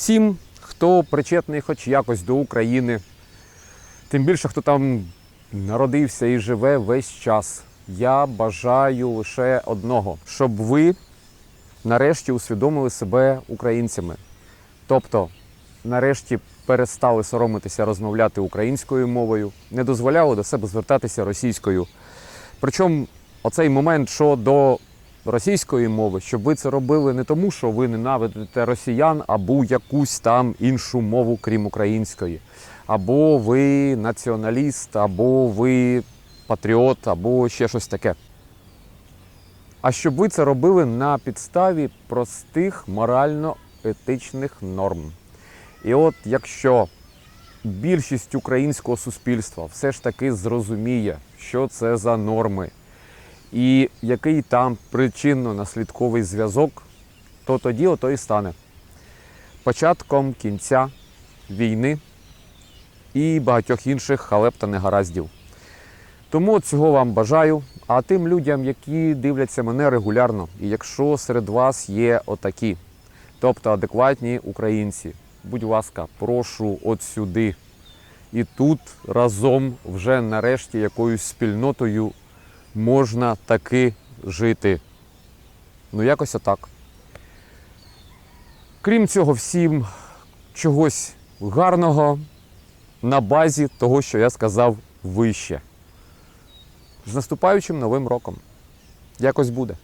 всім, хто причетний хоч якось до України, тим більше, хто там народився і живе весь час. Я бажаю лише одного, щоб ви нарешті усвідомили себе українцями. Тобто, нарешті перестали соромитися розмовляти українською мовою, не дозволяли до себе звертатися російською. Причому оцей момент, що до російської мови, щоб ви це робили не тому, що ви ненавидите росіян або якусь там іншу мову, крім української, або ви націоналіст, або ви патріот, або ще щось таке. А щоб ви це робили на підставі простих морально-етичних норм. І от якщо більшість українського суспільства все ж таки зрозуміє, що це за норми, і який там причинно-наслідковий зв'язок, то тоді ото і стане початком кінця війни і багатьох інших халеп та негараздів. Тому цього вам бажаю. А тим людям, які дивляться мене регулярно, і якщо серед вас є отакі, тобто адекватні українці, будь ласка, прошу от сюди. І тут разом вже нарешті якоюсь спільнотою можна таки жити. Ну, якось отак. Крім цього, всім чогось гарного на базі того, що я сказав вище. З наступаючим новим роком. Якось буде.